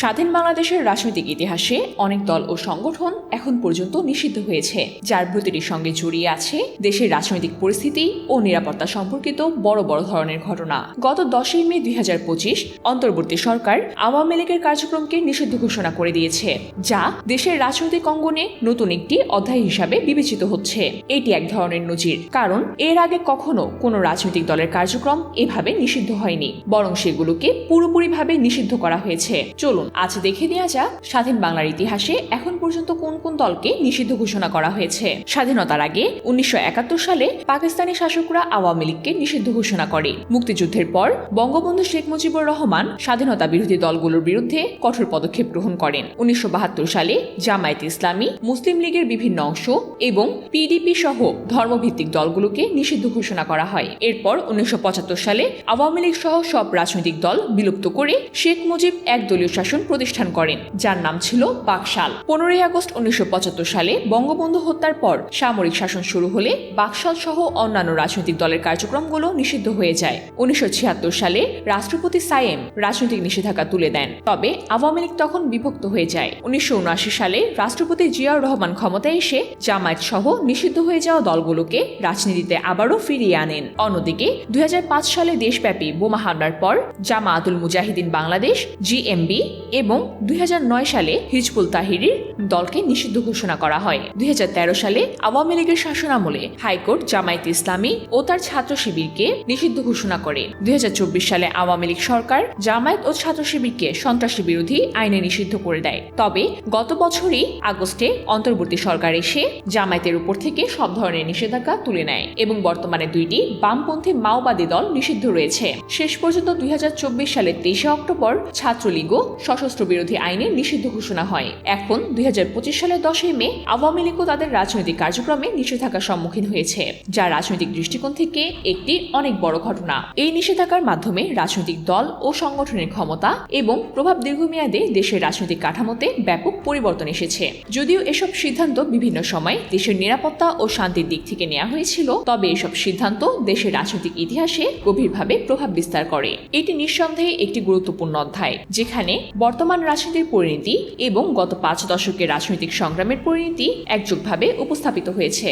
স্বাধীন বাংলাদেশের রাজনৈতিক ইতিহাসে অনেক দল ও সংগঠন এখন পর্যন্ত নিষিদ্ধ হয়েছে, যার প্রতিটির সঙ্গে জড়িয়ে আছে দেশের রাজনৈতিক পরিস্থিতি ও নিরাপত্তা সম্পর্কিত বড় বড় ধরনের ঘটনা। গত দশই মে দুই হাজার পঁচিশ অন্তর্বর্তী সরকার আওয়ামী লীগের কার্যক্রমকে নিষিদ্ধ ঘোষণা করে দিয়েছে, যা দেশের রাজনৈতিক অঙ্গনে নতুন একটি অধ্যায় হিসাবে বিবেচিত হচ্ছে। এটি এক ধরনের নজির, কারণ এর আগে কখনো কোনো রাজনৈতিক দলের কার্যক্রম এভাবে নিষিদ্ধ হয়নি, বরং সেগুলোকে পুরোপুরিভাবে নিষিদ্ধ করা হয়েছে। চলুন আজ দেখে নেওয়া যাক স্বাধীন বাংলার ইতিহাসে এখন পর্যন্ত কোন কোন দলকে নিষিদ্ধ ঘোষণা করা হয়েছে। স্বাধীনতার আগে উনিশশো একাত্তর সালে পাকিস্তানি শাসকরা আওয়ামী লীগকে নিষিদ্ধ ঘোষণা করে। মুক্তিযুদ্ধের পর বঙ্গবন্ধু শেখ মুজিবুর রহমান স্বাধীনতা বিরোধী দলগুলোর বিরুদ্ধে কঠোর পদক্ষেপ গ্রহণ করেন। উনিশশো বাহাত্তর সালে জামায়াত ইসলামী, মুসলিম লীগের বিভিন্ন অংশ এবং পিডিপি সহ ধর্মভিত্তিক দলগুলোকে নিষিদ্ধ ঘোষণা করা হয়। এরপর উনিশশো পঁচাত্তর সালে আওয়ামী লীগ সহ সব রাজনৈতিক দল বিলুপ্ত করে শেখ মুজিব একদলীয় শাসন প্রতিষ্ঠান করেন, যার নাম ছিল বাকশাল। পনেরোই আগস্ট উনিশশো সালে বঙ্গবন্ধু হত্যার পর সামরিক শাসন শুরু হলে বাকশাল সহ অন্যান্য রাজনৈতিক দলের কার্যক্রমগুলো নিষিদ্ধ হয়ে যায়। উনিশশো সালে রাষ্ট্রপতি সায়েম রাজনৈতিক নিষেধাজ্ঞা তুলে দেন, তবে আওয়ামী লীগ তখন বিভক্ত হয়ে যায়। উনিশশো সালে রাষ্ট্রপতি জিয়াউর রহমান ক্ষমতায় এসে জামায়াত সহ নিষিদ্ধ হয়ে যাওয়া দলগুলোকে রাজনীতিতে আবারও ফিরিয়ে আনেন। অন্যদিকে দুই হাজার পাঁচ সালে দেশব্যাপী বোমা হামলার পর জামায়াতুল মুজাহিদিন বাংলাদেশ, জিএমবি এবং দুই হাজার নয় সালে হিজবুল তাহিরির দলকে নিষিদ্ধ ঘোষণা করা হয়। দুই সালে আওয়ামী লীগের শাসনামলে হাইকোর্ট জামায়াত ইসলামী ও তার ছাত্র শিবিরকে নিষিদ্ধ ঘোষণা করে। দুই সালে আওয়ামী লীগ সরকার জামায়াত ও ছাত্র শিবিরকে সন্ত্রাসী বিরোধী আইনে নিষিদ্ধ করে দেয়। তবে গত বছরই আগস্টে অন্তর্বর্তী সরকার এসে জামায়াতের উপর থেকে সব ধরনের নিষেধাজ্ঞা তুলে নেয় এবং বর্তমানে দুইটি বামপন্থী মাওবাদী দল নিষিদ্ধ রয়েছে। শেষ পর্যন্ত দুই হাজার চব্বিশ সালের তেইশে অক্টোবর ছাত্রলীগও সশস্ত্র বিরোধী আইনে নিষিদ্ধ ঘোষণা হয়। এখন দুই সালের দশই মে আওয়ামী লীগও তাদের রাজনৈতিক কার্যক্রমে নিষেধাজ্ঞার সম্মুখীন হয়েছে। যা রাজনৈতিক দৃষ্টিকোণ থেকে একটি অনেক বড় ঘটনা। এই নিষেধাজ্ঞার মাধ্যমে রাজনৈতিক দল ও সংগঠনের ক্ষমতা এবং প্রভাব দীর্ঘমেয়াদে দেশের রাজনৈতিক কাঠামোতে ব্যাপক পরিবর্তন এসেছে। যদিও এসব সিদ্ধান্ত বিভিন্ন সময় দেশের নিরাপত্তা ও শান্তির দিক থেকে নেওয়া হয়েছিল, তবে এসব সিদ্ধান্ত দেশের রাজনৈতিক ইতিহাসে গভীরভাবে প্রভাব বিস্তার করে। এটি নিঃসন্দেহে একটি গুরুত্বপূর্ণ অধ্যায়, যেখানে বর্তমান রাজনীতির পরিণতি এবং গত পাঁচ দশকের রাজনৈতিক সংগ্রামের পরিণতি একযোগভাবে উপস্থাপিত হয়েছে।